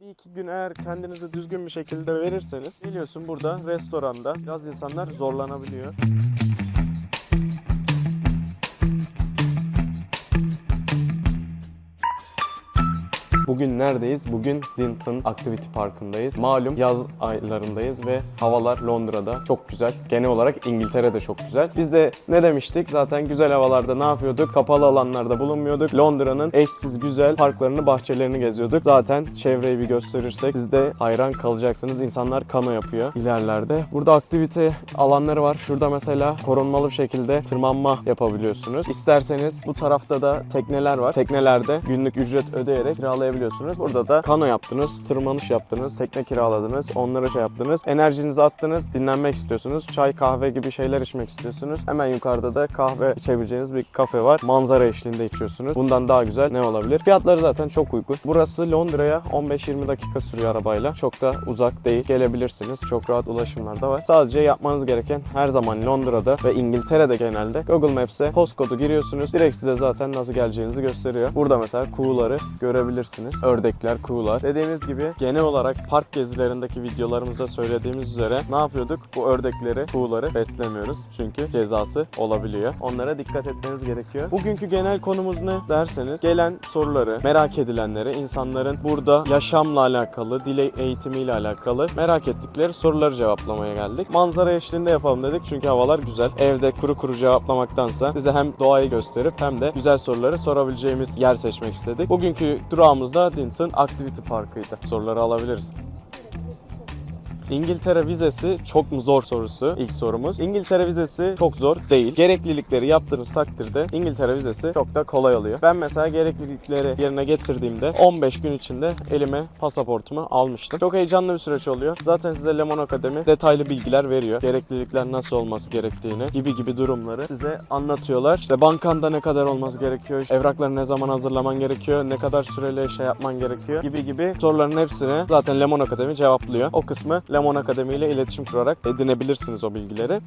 Bir iki gün eğer kendinizi düzgün bir şekilde verirseniz biliyorsun burada restoranda biraz insanlar zorlanabiliyor. Bugün neredeyiz? Bugün Dinton Activity Parkı'ndayız. Malum yaz aylarındayız ve havalar Londra'da çok güzel. Genel olarak İngiltere'de çok güzel. Biz de ne demiştik? Zaten güzel havalarda ne yapıyorduk? Kapalı alanlarda bulunmuyorduk. Londra'nın eşsiz güzel parklarını, bahçelerini geziyorduk. Zaten çevreyi bir gösterirsek siz de hayran kalacaksınız. İnsanlar kano yapıyor ilerlerde. Burada aktivite alanları var. Şurada mesela korunmalı bir şekilde tırmanma yapabiliyorsunuz. İsterseniz bu tarafta da tekneler var. Teknelerde günlük ücret ödeyerek kiralayabiliyorsunuz. Burada da kano yaptınız, tırmanış yaptınız, tekne kiraladınız, onlara şey yaptınız. Enerjinizi attınız, dinlenmek istiyorsunuz. Çay, kahve gibi şeyler içmek istiyorsunuz. Hemen yukarıda da kahve içebileceğiniz bir kafe var. Manzara eşliğinde içiyorsunuz. Bundan daha güzel ne olabilir? Fiyatları zaten çok uygun. Burası Londra'ya 15-20 dakika sürüyor arabayla. Çok da uzak değil. Gelebilirsiniz. Çok rahat ulaşımlar da var. Sadece yapmanız gereken her zaman Londra'da ve İngiltere'de genelde Google Maps'e postkodu giriyorsunuz. Direkt size zaten nasıl geleceğinizi gösteriyor. Burada mesela kuğuları görebilirsiniz. Ördekler, kuğular. Dediğimiz gibi genel olarak park gezilerindeki videolarımızda söylediğimiz üzere ne yapıyorduk? Bu ördekleri, kuğuları beslemiyoruz. Çünkü cezası olabiliyor. Onlara dikkat etmeniz gerekiyor. Bugünkü genel konumuz ne derseniz gelen soruları, merak edilenleri, insanların burada yaşamla alakalı, dil eğitimiyle alakalı merak ettikleri soruları cevaplamaya geldik. Manzara eşliğinde yapalım dedik çünkü havalar güzel. Evde kuru kuru cevaplamaktansa size hem doğayı gösterip hem de güzel soruları sorabileceğimiz yer seçmek istedik. Bugünkü durağımız da Dinton Activity Parkı'ydı. Soruları alabiliriz. İngiltere vizesi çok mu zor sorusu ilk sorumuz. İngiltere vizesi çok zor değil. Gereklilikleri yaptığınız takdirde İngiltere vizesi çok da kolay oluyor. Ben mesela gereklilikleri yerine getirdiğimde 15 gün içinde elime pasaportumu almıştım. Çok heyecanlı bir süreç oluyor. Zaten size Lemon Akademi detaylı bilgiler veriyor. Gereklilikler nasıl olması gerektiğini gibi gibi durumları size anlatıyorlar. İşte bankanda ne kadar olması gerekiyor, evrakları ne zaman hazırlaman gerekiyor, ne kadar süreli şey yapman gerekiyor gibi gibi soruların hepsini zaten Lemon Akademi cevaplıyor. O kısmı Lemon Akademi ile iletişim kurarak edinebilirsiniz o bilgileri.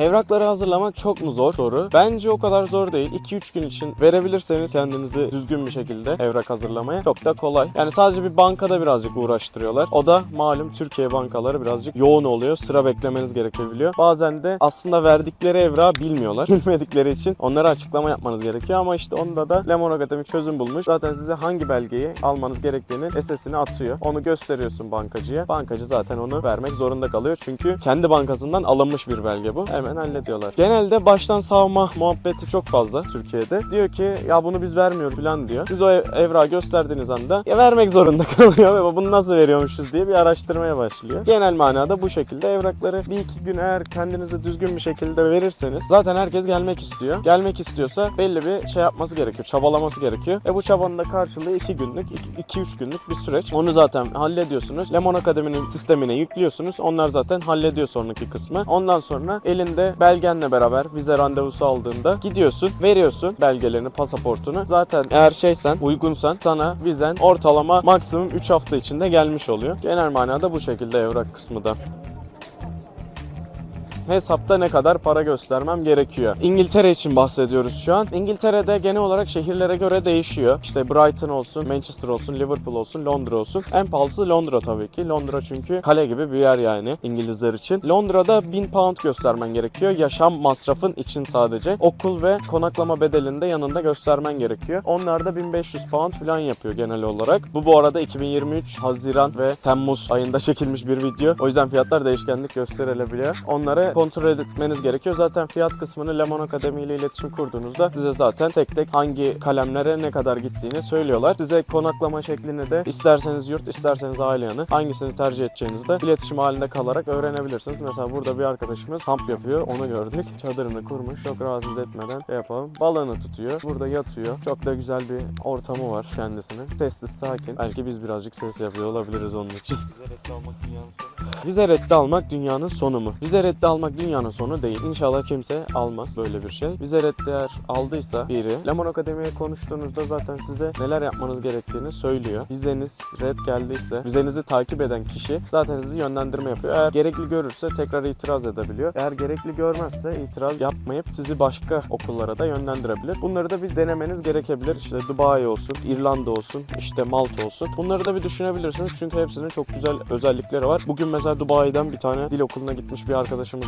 Evrakları hazırlamak çok mu zor soru? Bence o kadar zor değil. 2-3 gün için verebilirseniz kendinizi düzgün bir şekilde evrak hazırlamaya çok da kolay. Yani sadece bir bankada birazcık uğraştırıyorlar. O da malum Türkiye bankaları birazcık yoğun oluyor. Sıra beklemeniz gerekebiliyor. Bazen de aslında verdikleri evrağı bilmiyorlar. Bilmedikleri için onlara açıklama yapmanız gerekiyor ama işte onda da Lemon Akademi çözüm bulmuş. Zaten size hangi belgeyi almanız gerektiğini SS'ini atıyor. Onu gösteriyorsun bankacıya. Bankacı zaten onu vermek zorunda kalıyor. Çünkü kendi bankasından alınmış bir belge bu. Hemen hallediyorlar. Genelde baştan savma muhabbeti çok fazla Türkiye'de. Diyor ki ya bunu biz vermiyoruz falan diyor. Siz o ev- evrağı gösterdiğiniz anda ya vermek zorunda kalıyor ve bunu nasıl veriyormuşuz diye bir araştırmaya başlıyor. Genel manada bu şekilde evrakları bir iki gün eğer kendinizi düzgün bir şekilde verirseniz zaten herkes gelmek istiyor. Gelmek istiyorsa belli bir şey yapması gerekiyor. Çabalaması gerekiyor. E bu çabanın da karşılığı 2 günlük, 2-3 günlük bir süreç. Onu zaten hallediyorsunuz. Lemon Akademi'nin sistemine yüklüyorsunuz. Onlar zaten hallediyor sonraki kısmı. Ondan sonra elinde belgenle beraber vize randevusu aldığında gidiyorsun, veriyorsun belgelerini, pasaportunu. Zaten eğer şeysen, uygunsan sana vizen ortalama maksimum 3 hafta içinde gelmiş oluyor. Genel manada bu şekilde evrak kısmı da hesapta ne kadar para göstermem gerekiyor. İngiltere için bahsediyoruz şu an. İngiltere'de genel olarak şehirlere göre değişiyor. İşte Brighton olsun, Manchester olsun, Liverpool olsun, Londra olsun. En pahalısı Londra tabii ki. Londra çünkü kale gibi bir yer yani İngilizler için. Londra'da 1000 pound göstermen gerekiyor. Yaşam masrafın için sadece. Okul ve konaklama bedelini de yanında göstermen gerekiyor. Onlar da 1500 pound falan yapıyor genel olarak. Bu bu arada 2023 Haziran ve Temmuz ayında çekilmiş bir video. O yüzden fiyatlar değişkenlik gösterilebiliyor. Onları kontrol etmeniz gerekiyor. Zaten fiyat kısmını Lemon Akademi ile iletişim kurduğunuzda size zaten tek tek hangi kalemlere ne kadar gittiğini söylüyorlar. Size konaklama şeklini de isterseniz yurt isterseniz aile yanı hangisini tercih edeceğinizi de iletişim halinde kalarak öğrenebilirsiniz. Mesela burada bir arkadaşımız kamp yapıyor. Onu gördük. Çadırını kurmuş. Çok rahatsız etmeden şey yapalım. Balığını tutuyor. Burada yatıyor. Çok da güzel bir ortamı var kendisinin. Sessiz, sakin. Belki biz birazcık ses yapıyor olabiliriz onun için. Vize reddi almak dünyanın sonu mu? Vize reddi almak almak dünyanın sonu değil. İnşallah kimse almaz böyle bir şey. Vize red eğer aldıysa biri Lemon Akademi'ye konuştuğunuzda zaten size neler yapmanız gerektiğini söylüyor. Vizeniz red geldiyse vizenizi takip eden kişi zaten sizi yönlendirme yapıyor. Eğer gerekli görürse tekrar itiraz edebiliyor. Eğer gerekli görmezse itiraz yapmayıp sizi başka okullara da yönlendirebilir. Bunları da bir denemeniz gerekebilir. İşte Dubai olsun, İrlanda olsun, işte Malta olsun. Bunları da bir düşünebilirsiniz. Çünkü hepsinin çok güzel özellikleri var. Bugün mesela Dubai'den bir tane dil okuluna gitmiş bir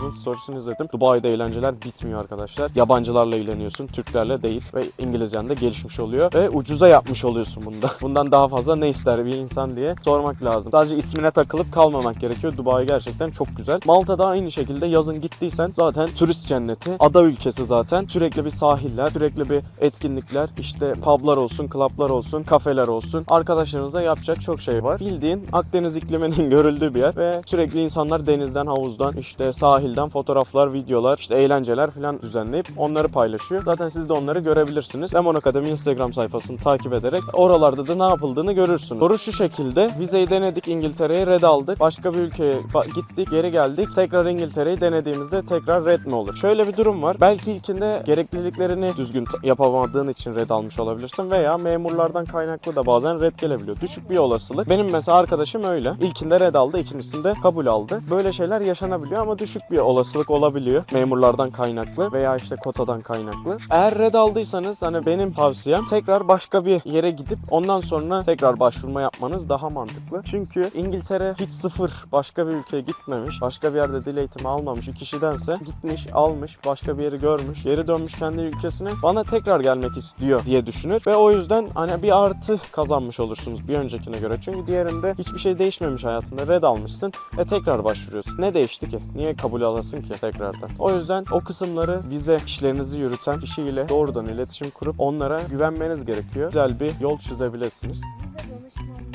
arkadaşımızın storiesini izledim. Dubai'de eğlenceler bitmiyor arkadaşlar. Yabancılarla eğleniyorsun, Türklerle değil ve İngilizcen de gelişmiş oluyor ve ucuza yapmış oluyorsun bunda. Bundan daha fazla ne ister bir insan diye sormak lazım. Sadece ismine takılıp kalmamak gerekiyor. Dubai gerçekten çok güzel. Malta'da aynı şekilde yazın gittiysen zaten turist cenneti. Ada ülkesi zaten. Sürekli bir sahiller, sürekli bir etkinlikler, işte publar olsun, klaplar olsun, kafeler olsun. Arkadaşlarınızla yapacak çok şey var. Bildiğin Akdeniz ikliminin görüldüğü bir yer ve sürekli insanlar denizden, havuzdan, işte sahilden fotoğraflar, videolar, işte eğlenceler falan düzenleyip onları paylaşıyor. Zaten siz de onları görebilirsiniz. Lemon Akademi Instagram sayfasını takip ederek oralarda da ne yapıldığını görürsünüz. Soru şu şekilde. Vizeyi denedik İngiltere'ye red aldık. Başka bir ülkeye gittik, geri geldik. Tekrar İngiltere'yi denediğimizde tekrar red mi olur? Şöyle bir durum var. Belki ilkinde gerekliliklerini düzgün yapamadığın için red almış olabilirsin veya memurlardan kaynaklı da bazen red gelebiliyor. Düşük bir olasılık. Benim mesela arkadaşım öyle. İlkinde red aldı, ikincisinde kabul aldı. Böyle şeyler yaşanabiliyor ama düşük bir olasılık olabiliyor. Memurlardan kaynaklı veya işte kotadan kaynaklı. Eğer red aldıysanız hani benim tavsiyem tekrar başka bir yere gidip ondan sonra tekrar başvurma yapmanız daha mantıklı. Çünkü İngiltere hiç sıfır başka bir ülkeye gitmemiş, başka bir yerde dil eğitimi almamış bir kişidense gitmiş, almış, başka bir yeri görmüş, geri dönmüş kendi ülkesine bana tekrar gelmek istiyor diye düşünür ve o yüzden hani bir artı kazanmış olursunuz bir öncekine göre. Çünkü diğerinde hiçbir şey değişmemiş hayatında. Red almışsın ve tekrar başvuruyorsun. Ne değişti ki? Niye kabul alasın ki tekrardan? O yüzden o kısımları vize işlerinizi yürüten kişiyle doğrudan iletişim kurup onlara güvenmeniz gerekiyor. Güzel bir yol çizebilirsiniz. Akademi'de nasıl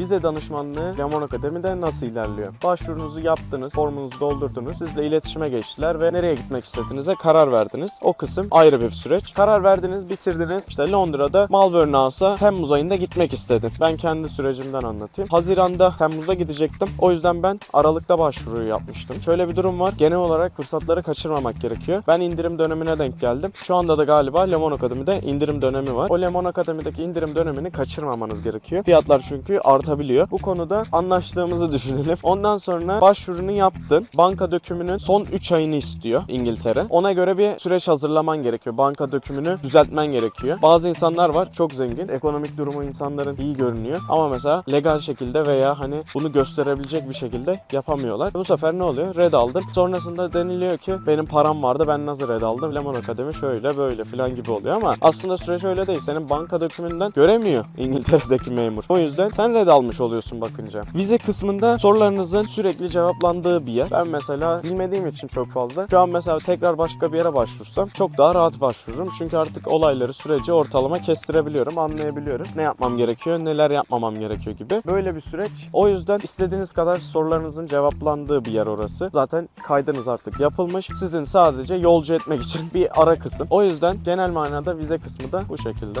Vize danışmanlığı Lemon Akademi'de nasıl ilerliyor? Başvurunuzu yaptınız, formunuzu doldurdunuz, sizle iletişime geçtiler ve nereye gitmek istediğinize karar verdiniz. O kısım ayrı bir süreç. Karar verdiniz, bitirdiniz. İşte Londra'da Malvern House'a Temmuz ayında gitmek istedim. Ben kendi sürecimden anlatayım. Haziranda, Temmuz'da gidecektim. O yüzden ben Aralık'ta başvuruyu yapmıştım. Şöyle bir durum var. Genel olarak fırsatları kaçırmamak gerekiyor. Ben indirim dönemine denk geldim. Şu anda da galiba Lemon Akademi'de indirim dönemi var. O Lemon Akademi'deki indirim dönemini kaçırmamanız gerekiyor. Fiyatlar çünkü artabiliyor. Bu konuda anlaştığımızı düşünelim. Ondan sonra başvurunu yaptın. Banka dökümünün son 3 ayını istiyor İngiltere. Ona göre bir süreç hazırlaman gerekiyor. Banka dökümünü düzeltmen gerekiyor. Bazı insanlar var çok zengin. Ekonomik durumu insanların iyi görünüyor. Ama mesela legal şekilde veya hani bunu gösterebilecek bir şekilde yapamıyorlar. Bu sefer ne oluyor? Red aldın. Sonrasında deniliyor ki benim param vardı ben nasıl red aldım? Lemon Akademi şöyle böyle filan gibi oluyor ama aslında süreç öyle değil. Senin banka dökümünden göremiyor İngiltere'deki memur. O yüzden sen red almış oluyorsun bakınca. Vize kısmında sorularınızın sürekli cevaplandığı bir yer. Ben mesela bilmediğim için çok fazla. Şu an mesela tekrar başka bir yere başvursam çok daha rahat başvururum. Çünkü artık olayları süreci ortalama kestirebiliyorum, anlayabiliyorum. Ne yapmam gerekiyor, neler yapmamam gerekiyor gibi. Böyle bir süreç. O yüzden istediğiniz kadar sorularınızın cevaplandığı bir yer orası. Zaten kaydınız artık yapılmış. Sizin sadece yolcu etmek için bir ara kısım. O yüzden genel manada vize kısmı da bu şekilde.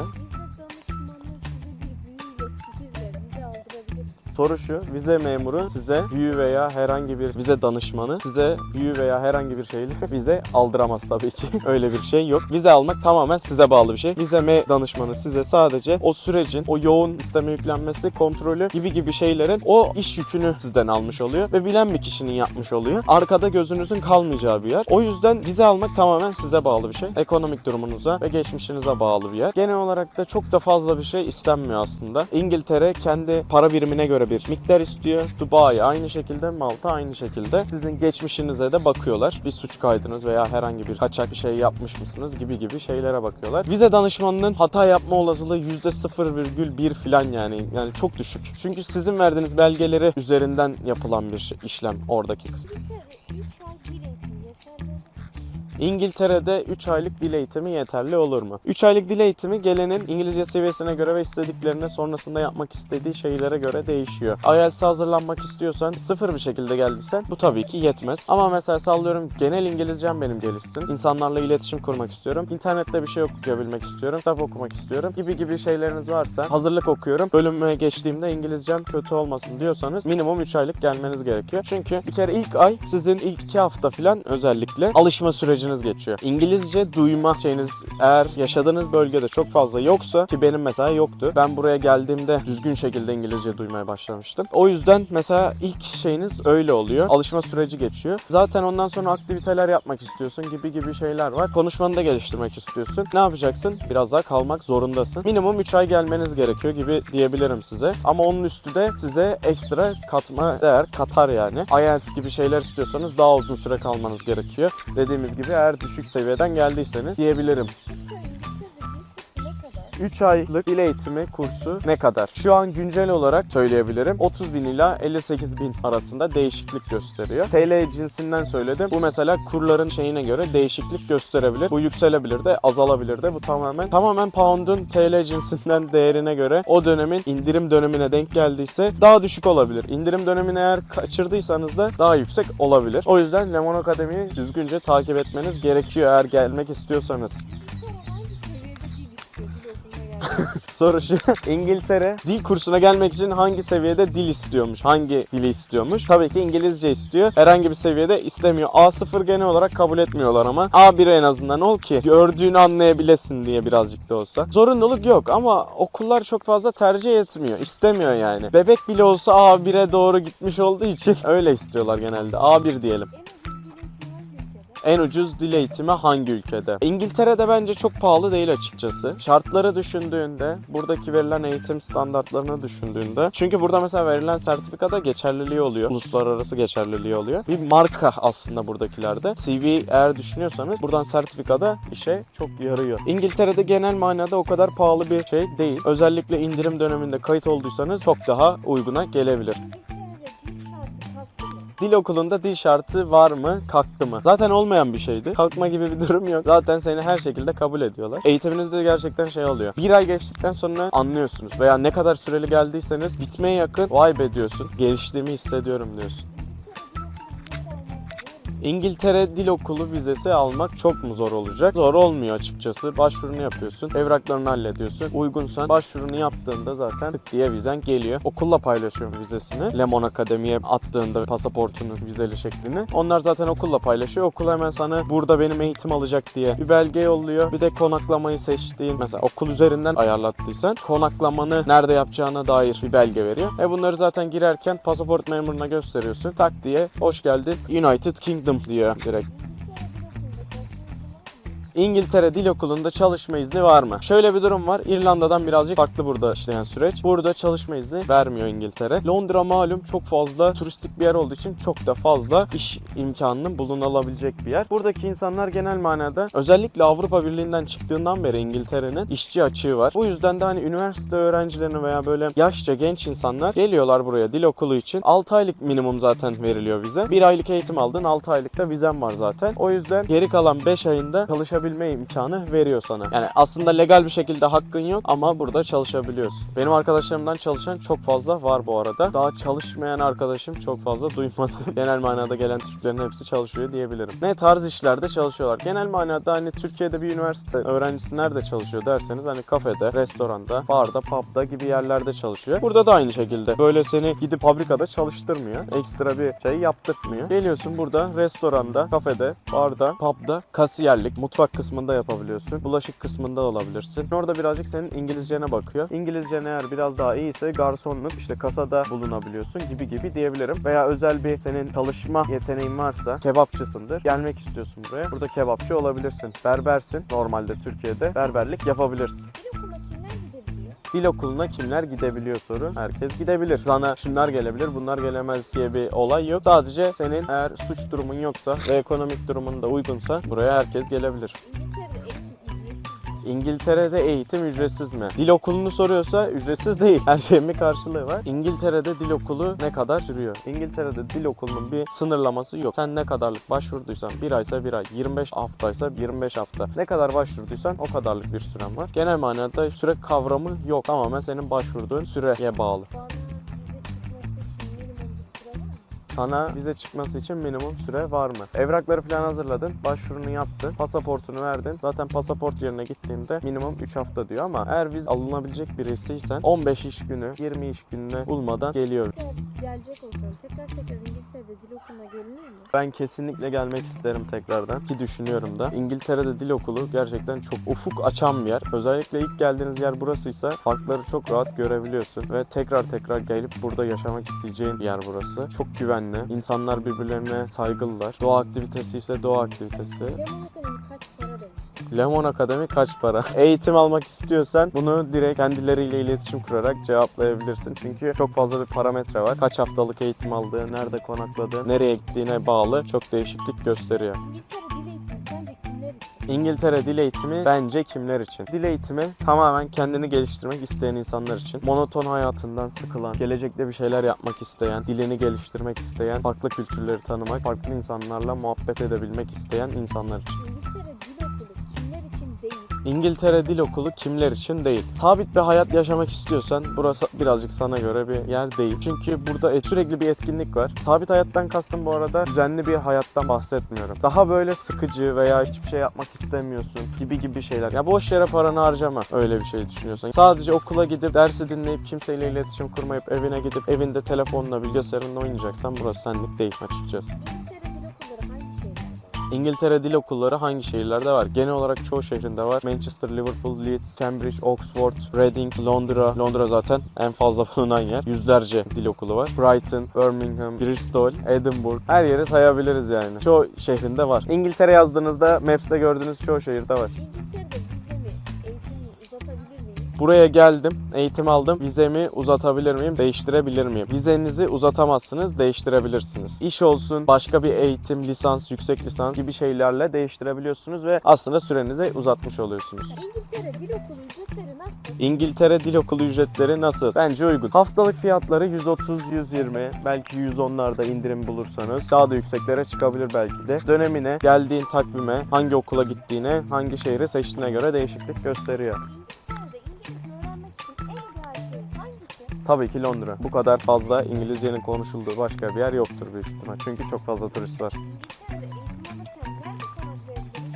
Soru şu, vize memuru size büyü veya herhangi bir vize danışmanı size büyü veya herhangi bir şeyle vize aldıramaz tabii ki. Öyle bir şey yok. Vize almak tamamen size bağlı bir şey. Vize me- danışmanı size sadece o sürecin, o yoğun sisteme yüklenmesi, kontrolü gibi gibi şeylerin o iş yükünü sizden almış oluyor ve bilen bir kişinin yapmış oluyor. Arkada gözünüzün kalmayacağı bir yer. O yüzden vize almak tamamen size bağlı bir şey. Ekonomik durumunuza ve geçmişinize bağlı bir yer. Genel olarak da çok da fazla bir şey istenmiyor aslında. İngiltere kendi para birimine göre bir miktar istiyor. Dubai aynı şekilde, Malta aynı şekilde. Sizin geçmişinize de bakıyorlar. Bir suç kaydınız veya herhangi bir kaçak bir şey yapmış mısınız gibi gibi şeylere bakıyorlar. Vize danışmanının hata yapma olasılığı %0,1 falan yani. Yani çok düşük. Çünkü sizin verdiğiniz belgeleri üzerinden yapılan bir işlem oradaki kısım. İngiltere'de 3 aylık dil eğitimi yeterli olur mu? 3 aylık dil eğitimi gelenin İngilizce seviyesine göre ve istediklerine sonrasında yapmak istediği şeylere göre değişiyor. IELTS'e hazırlanmak istiyorsan sıfır bir şekilde geldiysen bu tabii ki yetmez. Ama mesela sallıyorum genel İngilizcem benim gelişsin. İnsanlarla iletişim kurmak istiyorum. İnternette bir şey okuyabilmek istiyorum. Kitap okumak istiyorum. Gibi gibi şeyleriniz varsa hazırlık okuyorum. Bölüme geçtiğimde İngilizcem kötü olmasın diyorsanız minimum 3 aylık gelmeniz gerekiyor. Çünkü bir kere ilk ay sizin ilk 2 hafta falan özellikle alışma süreciniz geçiyor. İngilizce duyma şeyiniz eğer yaşadığınız bölgede çok fazla yoksa ki benim mesela yoktu. Ben buraya geldiğimde düzgün şekilde İngilizce duymaya başlamıştım. O yüzden mesela ilk şeyiniz öyle oluyor. Alışma süreci geçiyor. Zaten ondan sonra aktiviteler yapmak istiyorsun gibi gibi şeyler var. Konuşmanı da geliştirmek istiyorsun. Ne yapacaksın? Biraz daha kalmak zorundasın. Minimum 3 ay gelmeniz gerekiyor gibi diyebilirim size. Ama onun üstü de size ekstra katma değer katar yani. IELTS gibi şeyler istiyorsanız daha uzun süre kalmanız gerekiyor. Dediğimiz gibi eğer düşük seviyeden geldiyseniz diyebilirim. 3 aylık dil eğitimi kursu ne kadar? Şu an güncel olarak söyleyebilirim. 30 bin ila 58 bin arasında değişiklik gösteriyor. TL cinsinden söyledim. Bu mesela kurların şeyine göre değişiklik gösterebilir. Bu yükselebilir de azalabilir de. Bu tamamen tamamen pound'un TL cinsinden değerine göre o dönemin indirim dönemine denk geldiyse daha düşük olabilir. İndirim dönemini eğer kaçırdıysanız da daha yüksek olabilir. O yüzden Lemon Akademi'yi düzgünce takip etmeniz gerekiyor eğer gelmek istiyorsanız. Soru şu. İngiltere dil kursuna gelmek için hangi seviyede dil istiyormuş? Hangi dili istiyormuş? Tabii ki İngilizce istiyor. Herhangi bir seviyede istemiyor. A0 genel olarak kabul etmiyorlar ama A1 en azından ol ki gördüğünü anlayabilesin diye birazcık da olsa. Zorunluluk yok ama okullar çok fazla tercih etmiyor. İstemiyor yani. Bebek bile olsa A1'e doğru gitmiş olduğu için öyle istiyorlar genelde. A1 diyelim. En ucuz dil eğitimi hangi ülkede? İngiltere'de bence çok pahalı değil açıkçası. Şartları düşündüğünde, buradaki verilen eğitim standartlarını düşündüğünde. Çünkü burada mesela verilen sertifikada geçerliliği oluyor. Uluslararası geçerliliği oluyor. Bir marka aslında buradakilerde. CV eğer düşünüyorsanız buradan sertifikada işe çok yarıyor. İngiltere'de genel manada o kadar pahalı bir şey değil. Özellikle indirim döneminde kayıt olduysanız çok daha uyguna gelebilir. Dil okulunda dil şartı var mı, kalktı mı? Zaten olmayan bir şeydi. Kalkma gibi bir durum yok. Zaten seni her şekilde kabul ediyorlar. Eğitiminizde gerçekten şey oluyor. Bir ay geçtikten sonra anlıyorsunuz. Veya ne kadar süreli geldiyseniz bitmeye yakın vay be diyorsun. Geliştiğimi hissediyorum diyorsun. İngiltere Dil Okulu vizesi almak çok mu zor olacak? Zor olmuyor açıkçası. Başvurunu yapıyorsun, evraklarını hallediyorsun. Uygunsan başvurunu yaptığında zaten tık diye vizen geliyor. Okulla paylaşıyor vizesini. Lemon Akademi'ye attığında pasaportunun vizeli şeklini. Onlar zaten okulla paylaşıyor. Okul hemen sana burada benim eğitim alacak diye bir belge yolluyor. Bir de konaklamayı seçtiğin mesela okul üzerinden ayarlattıysan konaklamanı nerede yapacağına dair bir belge veriyor. E bunları zaten girerken pasaport memuruna gösteriyorsun. Tak diye hoş geldin United Kingdom diyor direkt. İngiltere Dil Okulu'nda çalışma izni var mı? Şöyle bir durum var. İrlanda'dan birazcık farklı burada işleyen süreç. Burada çalışma izni vermiyor İngiltere. Londra malum çok fazla turistik bir yer olduğu için çok da fazla iş imkanının bulunulabilecek bir yer. Buradaki insanlar genel manada özellikle Avrupa Birliği'nden çıktığından beri İngiltere'nin işçi açığı var. Bu yüzden de hani üniversite öğrencilerini veya böyle yaşça genç insanlar geliyorlar buraya dil okulu için. 6 aylık minimum zaten veriliyor vize. 1 aylık eğitim aldın 6 aylıkta vizen var zaten. O yüzden geri kalan 5 ayında çalışabilme imkanı veriyor sana. Yani aslında legal bir şekilde hakkın yok ama burada çalışabiliyorsun. Benim arkadaşlarımdan çalışan çok fazla var bu arada. Daha çalışmayan arkadaşım çok fazla duymadım. Genel manada gelen Türklerin hepsi çalışıyor diyebilirim. Ne tarz işlerde çalışıyorlar? Genel manada hani Türkiye'de bir üniversite öğrencisi nerede çalışıyor derseniz hani kafede, restoranda, barda, pubda gibi yerlerde çalışıyor. Burada da aynı şekilde. Böyle seni gidip fabrikada çalıştırmıyor. Ekstra bir şey yaptırtmıyor. Geliyorsun burada restoranda, kafede, barda, pubda kasiyerlik, mutfak kısmında yapabiliyorsun. Bulaşık kısmında olabilirsin. Orada birazcık senin İngilizcene bakıyor. İngilizcen eğer biraz daha iyiyse garsonluk işte kasada bulunabiliyorsun gibi gibi diyebilirim. Veya özel bir senin çalışma yeteneğin varsa kebapçısındır. Gelmek istiyorsun buraya. Burada kebapçı olabilirsin. Berbersin. Normalde Türkiye'de berberlik yapabilirsin. Gidebiliyor? Dil okuluna kimler gidebiliyor soru. Herkes gidebilir. Sana şunlar gelebilir, bunlar gelemez diye bir olay yok. Sadece senin eğer suç durumun yoksa ve ekonomik durumun da uygunsa buraya herkes gelebilir. İngiltere'de eğitim ücretsiz mi? Dil okulunu soruyorsa ücretsiz değil. Her şeyin bir karşılığı var. İngiltere'de dil okulu ne kadar sürüyor? İngiltere'de dil okulunun bir sınırlaması yok. Sen ne kadarlık başvurduysan bir aysa bir ay, 25 haftaysa 25 hafta. Ne kadar başvurduysan o kadarlık bir süren var. Genel manada süre kavramı yok. Tamamen senin başvurduğun süreye bağlı. Sana vize çıkması için minimum süre var mı? Evrakları falan hazırladın, başvurunu yaptın, pasaportunu verdin. Zaten pasaport yerine gittiğinde minimum 3 hafta diyor ama eğer vize alınabilecek birisiysen 15 iş günü, 20 iş gününe bulmadan geliyor. Gelecek olsam tekrar tekrar İngiltere'de dil okuluna görünür mü? Ben kesinlikle gelmek isterim tekrardan ki düşünüyorum da. İngiltere'de dil okulu gerçekten çok ufuk açan bir yer. Özellikle ilk geldiğiniz yer burasıysa farkları çok rahat görebiliyorsun ve tekrar tekrar gelip burada yaşamak isteyeceğin bir yer burası. Çok güvenli. İnsanlar birbirlerine saygılılar. Doğa aktivitesi ise doğa aktivitesi. Lemon Akademi kaç para demiş. Lemon Akademi kaç para? Eğitim almak istiyorsan bunu direkt kendileriyle iletişim kurarak cevaplayabilirsin. Çünkü çok fazla bir parametre var. Kaç haftalık eğitim aldığı, nerede konakladığı, nereye gittiğine bağlı çok değişiklik gösteriyor. İngiltere dil eğitimi sence? İngiltere dil eğitimi bence kimler için? Dil eğitimi tamamen kendini geliştirmek isteyen insanlar için. Monoton hayatından sıkılan, gelecekte bir şeyler yapmak isteyen, dilini geliştirmek isteyen, farklı kültürleri tanımak, farklı insanlarla muhabbet edebilmek isteyen insanlar için. İngiltere dil okulu kimler için değil? Sabit bir hayat yaşamak istiyorsan burası birazcık sana göre bir yer değil. Çünkü burada sürekli bir etkinlik var. Sabit hayattan kastım bu arada düzenli bir hayattan bahsetmiyorum. Daha böyle sıkıcı veya hiçbir şey yapmak istemiyorsun gibi gibi şeyler. Ya boş yere paranı harcama öyle bir şey düşünüyorsan. Sadece okula gidip dersi dinleyip kimseyle iletişim kurmayıp evine gidip evinde telefonla bilgisayarınla oynayacaksan burası senlik değil açıkçası. İngiltere dil okulları hangi şehirlerde var? Genel olarak çoğu şehrinde var. Manchester, Liverpool, Leeds, Cambridge, Oxford, Reading, Londra. Londra zaten en fazla bulunan yer. Yüzlerce dil okulu var. Brighton, Birmingham, Bristol, Edinburgh. Her yeri sayabiliriz yani. Çoğu şehrinde var. İngiltere yazdığınızda Maps'te gördüğünüz çoğu şehirde var. Buraya geldim, eğitim aldım. Vizemi uzatabilir miyim, değiştirebilir miyim? Vizenizi uzatamazsınız, değiştirebilirsiniz. İş olsun, başka bir eğitim, lisans, yüksek lisans gibi şeylerle değiştirebiliyorsunuz ve aslında sürenizi uzatmış oluyorsunuz. İngiltere dil okulu ücretleri nasıl? İngiltere Dil Okulu ücretleri nasıl? Bence uygun. Haftalık fiyatları 130-120, belki 110'larda indirim bulursanız daha da yükseklere çıkabilir belki de. Dönemine, geldiğin takvime, hangi okula gittiğine, hangi şehri seçtiğine göre değişiklik gösteriyor. Tabii ki Londra. Bu kadar fazla İngilizcenin konuşulduğu başka bir yer yoktur büyük ihtimal. Çünkü çok fazla turist var.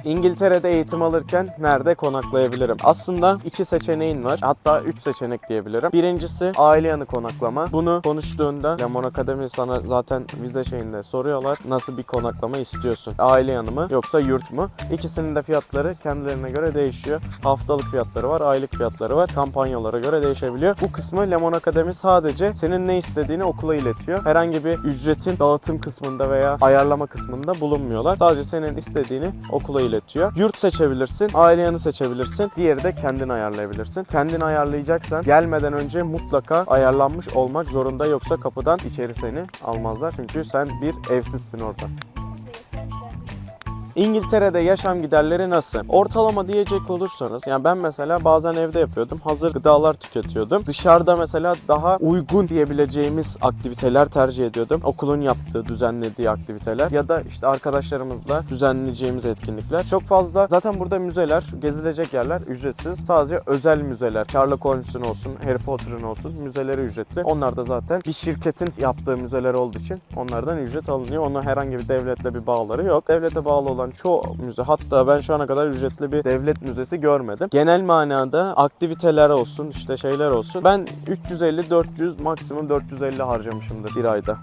İngiltere'de eğitim alırken nerede konaklayabilirim? Aslında iki seçeneğin var. Hatta üç seçenek diyebilirim. Birincisi aile yanı konaklama. Bunu konuştuğunda Lemon Akademi sana zaten vize şeyinde soruyorlar. Nasıl bir konaklama istiyorsun? Aile yanı mı yoksa yurt mu? İkisinin de fiyatları kendilerine göre değişiyor. Haftalık fiyatları var, aylık fiyatları var. Kampanyalara göre değişebiliyor. Bu kısmı Lemon Akademi sadece senin ne istediğini okula iletiyor. Herhangi bir ücretin dağıtım kısmında veya ayarlama kısmında bulunmuyorlar. Sadece senin istediğini okula iletiyor. Yurt seçebilirsin, aile yanı seçebilirsin. Diğeri de kendin ayarlayabilirsin. Kendin ayarlayacaksan gelmeden önce mutlaka ayarlanmış olmak zorunda yoksa kapıdan içeri seni almazlar. Çünkü sen bir evsizsin orada. İngiltere'de yaşam giderleri nasıl? Ortalama diyecek olursanız yani ben mesela bazen evde yapıyordum. Hazır gıdalar tüketiyordum. Dışarıda mesela daha uygun diyebileceğimiz aktiviteler tercih ediyordum. Okulun yaptığı, düzenlediği aktiviteler ya da işte arkadaşlarımızla düzenleyeceğimiz etkinlikler. Çok fazla zaten burada müzeler, gezilecek yerler ücretsiz. Sadece özel müzeler. Sherlock Holmes'un olsun, Harry Potter'ın olsun müzeleri ücretli. Onlar da zaten bir şirketin yaptığı müzeler olduğu için onlardan ücret alınıyor. Onun herhangi bir devletle bir bağları yok. Devlete bağlı olan çoğu müze hatta ben şu ana kadar ücretli bir devlet müzesi görmedim. Genel manada aktiviteler olsun işte şeyler olsun. Ben 350-400 maksimum 450 harcamışımdır bir ayda.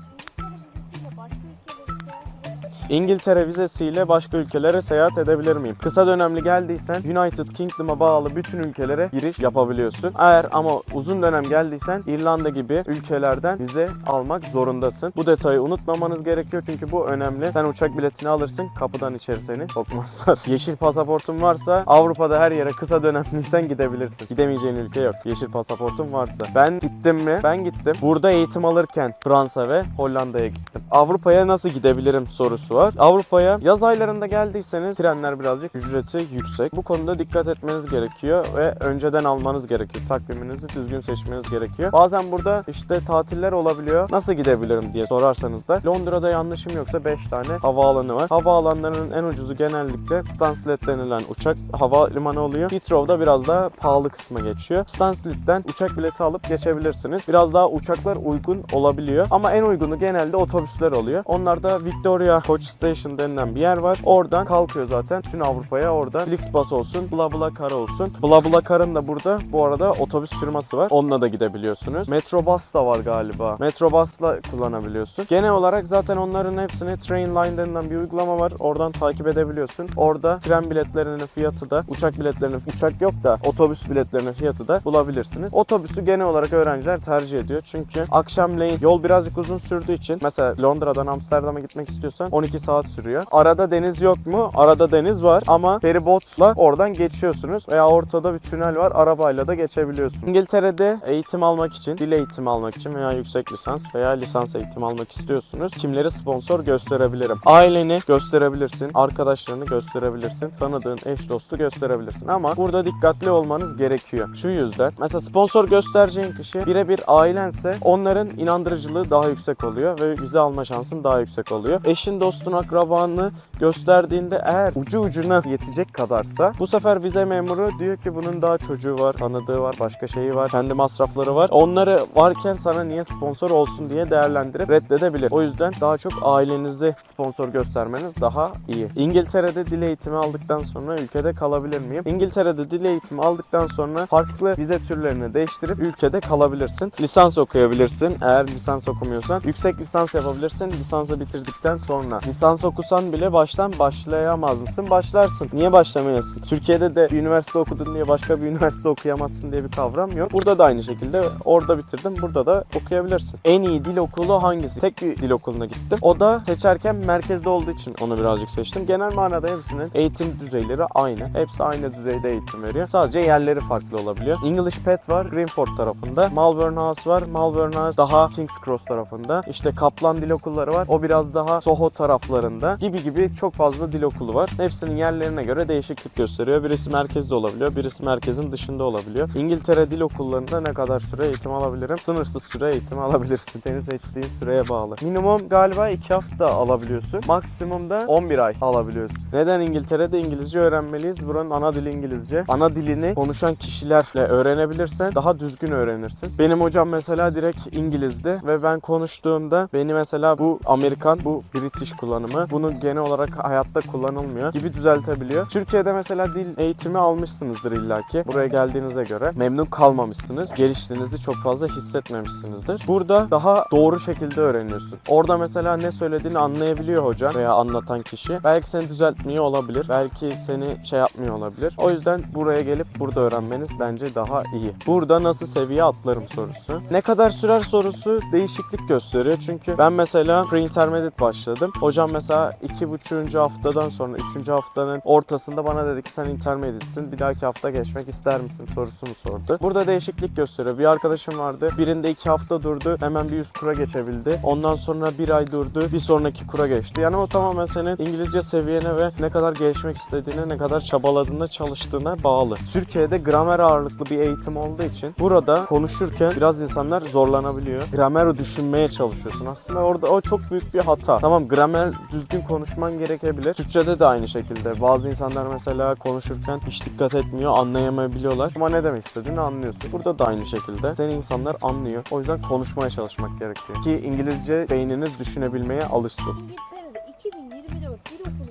İngiltere vizesiyle başka ülkelere seyahat edebilir miyim? Kısa dönemli geldiysen United Kingdom'a bağlı bütün ülkelere giriş yapabiliyorsun. Eğer ama uzun dönem geldiysen İrlanda gibi ülkelerden vize almak zorundasın. Bu detayı unutmamanız gerekiyor çünkü bu önemli. Sen uçak biletini alırsın kapıdan içeri seni sokmazlar. Yeşil pasaportun varsa Avrupa'da her yere kısa dönemliysen gidebilirsin. Gidemeyeceğin ülke yok. Yeşil pasaportun varsa. Ben gittim mi? Ben gittim. Burada eğitim alırken Fransa ve Hollanda'ya gittim. Avrupa'ya nasıl gidebilirim sorusu var. Var. Avrupa'ya yaz aylarında geldiyseniz trenler birazcık ücreti yüksek. Bu konuda dikkat etmeniz gerekiyor ve önceden almanız gerekiyor. Takviminizi düzgün seçmeniz gerekiyor. Bazen burada işte tatiller olabiliyor. Nasıl gidebilirim diye sorarsanız da Londra'da yanlışım yoksa 5 tane havaalanı var. Havaalanlarının en ucuzu genellikle Stansted denilen uçak havalimanı oluyor. Heathrow'da biraz daha pahalı kısma geçiyor. Stansted'den uçak bileti alıp geçebilirsiniz. Biraz daha uçaklar uygun olabiliyor. Ama en uygunu genelde otobüsler oluyor. Onlarda Victoria Coach Station denilen bir yer var. Oradan kalkıyor zaten. Tüm Avrupa'ya orada. Flixbus olsun, BlaBlaCar olsun. BlaBlaCar'ın da burada bu arada otobüs firması var. Onunla da gidebiliyorsunuz. Metrobus da var galiba. Metrobus'la kullanabiliyorsun. Genel olarak zaten onların hepsini Trainline denilen bir uygulama var. Oradan takip edebiliyorsun. Orada tren biletlerinin fiyatı da, uçak biletlerinin, uçak yok da otobüs biletlerinin fiyatı da bulabilirsiniz. Otobüsü genel olarak öğrenciler tercih ediyor. Çünkü akşamleyin yol birazcık uzun sürdüğü için mesela Londra'dan Amsterdam'a gitmek istiyorsan 12 saat sürüyor. Arada deniz yok mu? Arada deniz var ama feribotla oradan geçiyorsunuz veya ortada bir tünel var. Arabayla da geçebiliyorsun. İngiltere'de eğitim almak için, dil eğitimi almak için veya yüksek lisans veya lisans eğitimi almak istiyorsunuz. Kimleri sponsor gösterebilirim? Aileni gösterebilirsin, arkadaşlarını gösterebilirsin, tanıdığın eş dostu gösterebilirsin. Ama burada dikkatli olmanız gerekiyor. Şu yüzden mesela sponsor göstereceğin kişi birebir ailense onların inandırıcılığı daha yüksek oluyor ve vize alma şansın daha yüksek oluyor. Eşin, dostun, akrabanı gösterdiğinde eğer ucu ucuna yetecek kadarsa bu sefer vize memuru diyor ki bunun daha çocuğu var, tanıdığı var, başka şeyi var, kendi masrafları var. Onları varken sana niye sponsor olsun diye değerlendirip reddedebilir. O yüzden daha çok ailenizi sponsor göstermeniz daha iyi. İngiltere'de dil eğitimi aldıktan sonra ülkede kalabilir miyim? İngiltere'de dil eğitimi aldıktan sonra farklı vize türlerini değiştirip ülkede kalabilirsin. Lisans okuyabilirsin eğer lisans okumuyorsan. Yüksek lisans yapabilirsin lisansı bitirdikten sonra. Lisans okusan bile baştan başlayamaz mısın? Başlarsın. Niye başlamayasın? Türkiye'de de bir üniversite okudun diye başka bir üniversite okuyamazsın diye bir kavram yok. Burada da aynı şekilde orada bitirdim. Burada da okuyabilirsin. En iyi dil okulu hangisi? Tek bir dil okuluna gittim. O da seçerken merkezde olduğu için onu birazcık seçtim. Genel manada hepsinin eğitim düzeyleri aynı. Hepsi aynı düzeyde eğitim veriyor. Sadece yerleri farklı olabiliyor. English Pet var Greenford tarafında. Malvern House var. Malvern House daha King's Cross tarafında. İşte Kaplan Dil Okulları var. O biraz daha Soho taraflarında. Gibi gibi çok fazla dil okulu var. Hepsinin yerlerine göre değişiklik gösteriyor. Birisi merkezde olabiliyor. Birisi merkezin dışında olabiliyor. İngiltere dil okullarında ne kadar süre eğitim alabilirim? Sınırsız süre eğitim alabilirsin. Senin seçtiğin süreye bağlı. Minimum galiba 2 hafta alabiliyorsun. Maksimum da 11 ay alabiliyorsun. Neden İngiltere'de İngilizce öğrenmeliyiz? Buranın ana dili İngilizce. Ana dilini konuşan kişilerle öğrenebilirsen daha düzgün öğrenirsin. Benim hocam mesela direkt İngilizdi ve ben konuştuğumda beni mesela bu Amerikan, bu British kullanımı bunu genel olarak hayatta kullanılmıyor gibi düzeltebiliyor. Türkiye'de mesela dil eğitimi almışsınızdır illaki. Buraya geldiğinize göre memnun kalmamışsınız. Geliştiğinizi çok fazla hissetmemişsinizdir. Burada daha doğru şekilde öğreniyorsun. Orada mesela ne söylediğini anlayabiliyor hoca veya anlatan kişi. Belki seni düzeltmiyor olabilir. Belki seni şey yapmıyor olabilir. O yüzden buraya gelip burada öğrenmeniz bence daha iyi. Burada nasıl seviye atlarım sorusu. Ne kadar sürer sorusu değişiklik gösteriyor. Çünkü ben mesela pre-intermediate başladım. Hocam mesela iki buçuğuncu haftadan sonra üçüncü haftanın ortasında bana dedi ki sen intermediate'sin. Bir dahaki hafta geçmek ister misin sorusunu sordu. Burada değişiklik gösteriyor. Bir arkadaşım vardı. Birinde iki hafta durdu. Hemen bir üst kura geçebildi. Ondan sonra bir ay durdu. Bir sonraki kura geçti. Yani o tamamen senin İngilizce seviyene ve ne kadar gelişmek istediğine, ne kadar çabaladığına, çalıştığına bağlı. Türkiye'de gramer ağırlıklı bir eğitim olduğu için burada konuşurken biraz insanlar zorlanabiliyor. Gramer düşünmeye çalışıyorsun. Aslında orada o çok büyük bir hata. Tamam gramer düzgün konuşman gerekebilir. Türkçede de aynı şekilde. Bazı insanlar mesela konuşurken hiç dikkat etmiyor, anlayamayabiliyorlar. Ama ne demek istediğini anlıyorsun. Burada da aynı şekilde. Seni insanlar anlıyor. O yüzden konuşmaya çalışmak gerekiyor. Ki İngilizce beyniniz düşünebilmeye alışsın. İngiltere'de 2024 dil okulu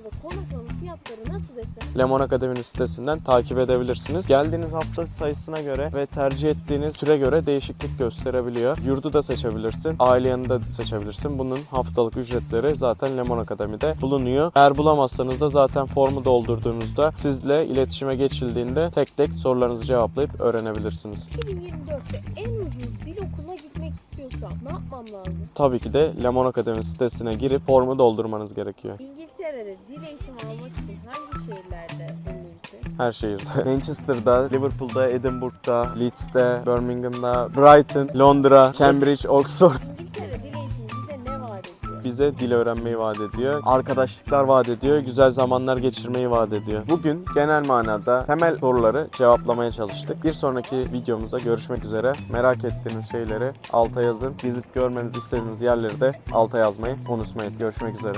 ve konaklama desem? Lemon Akademi'nin sitesinden takip edebilirsiniz. Geldiğiniz hafta sayısına göre ve tercih ettiğiniz süre göre değişiklik gösterebiliyor. Yurdu da seçebilirsin, aile yanını da seçebilirsin. Bunun haftalık ücretleri zaten Lemon Akademi'de bulunuyor. Eğer bulamazsanız da zaten formu doldurduğunuzda sizle iletişime geçildiğinde tek tek sorularınızı cevaplayıp öğrenebilirsiniz. 2024'te en ucuz ne yapmam lazım? Tabii ki de Lemon Akademi sitesine girip formu doldurmanız gerekiyor. İngiltere'de dil eğitimi almak için hangi şehirlerde bulunurdu? Her şehirde. Manchester'da, Liverpool'da, Edinburgh'da, Leeds'te, Birmingham'da, Brighton, Londra, Cambridge, Oxford. İngiltere bize dil öğrenmeyi vaat ediyor. Arkadaşlıklar vaat ediyor. Güzel zamanlar geçirmeyi vaat ediyor. Bugün genel manada temel soruları cevaplamaya çalıştık. Bir sonraki videomuzda görüşmek üzere. Merak ettiğiniz şeyleri alta yazın. Gizip görmenizi istediğiniz yerleri de alta yazmayı unutmayın. Görüşmek üzere.